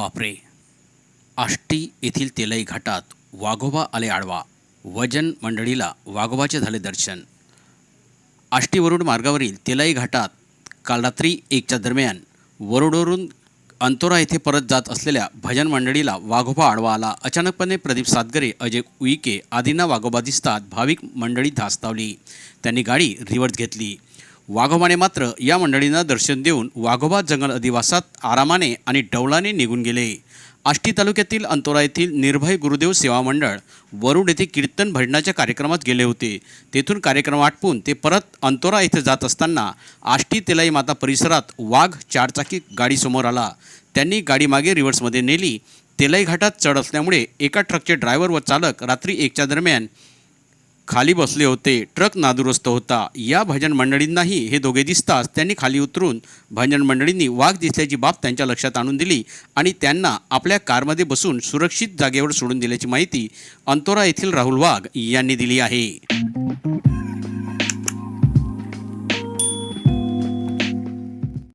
बापरे. आष्टी येथील तेलई घाटात वाघोबा आले आडवा. वजन मंडळीला वाघोबाचे झाले दर्शन. आष्टी वरुड मार्गावरील तेलाई घाटात काल रात्री एकच्या दरम्यान वरुडवरून अंतोरा येथे परत जात असलेल्या भजन मंडळीला वाघोबा आडवा आला. अचानकपणे प्रदीप सातगरे अजय उईके आदींना वाघोबा दिसतात भाविक मंडळी धास्तावली. त्यांनी गाडी रिव्हर्स घेतली. वाघोबाने मात्र या मंडळींना दर्शन देऊन वाघोबा जंगल अधिवासात आरामाने आणि डौलाने निघून गेले. आष्टी तालुक्यातील अंतोरा येथील निर्भय गुरुदेव सेवा मंडळ वरुड येथे कीर्तन भजनाच्या कार्यक्रमात गेले होते. तेथून कार्यक्रम आटपून ते परत अंतोरा येथे जात असताना आष्टी तेलाई माता परिसरात वाघ चारचाकी गाडीसमोर आला. त्यांनी गाडी मागे रिव्हर्समध्ये नेली. तेलाई घाटात चढ असल्यामुळे एका ट्रकचे ड्रायव्हर व चालक रात्री एकच्या दरम्यान खाली बसले होते ट्रक नादुरुस्त होता. या भजन मंडळींनाही हे दोघे दिसताच त्यांनी खाली उतरून भजन मंडळींनी वाघ दिसल्याची बाब त्यांच्या लक्षात आणून दिली आणि त्यांना आपल्या कारमध्ये बसून सुरक्षित जागेवर सोडून दिल्याची माहिती अंतोरा येथील राहुल वाघ यांनी दिली आहे.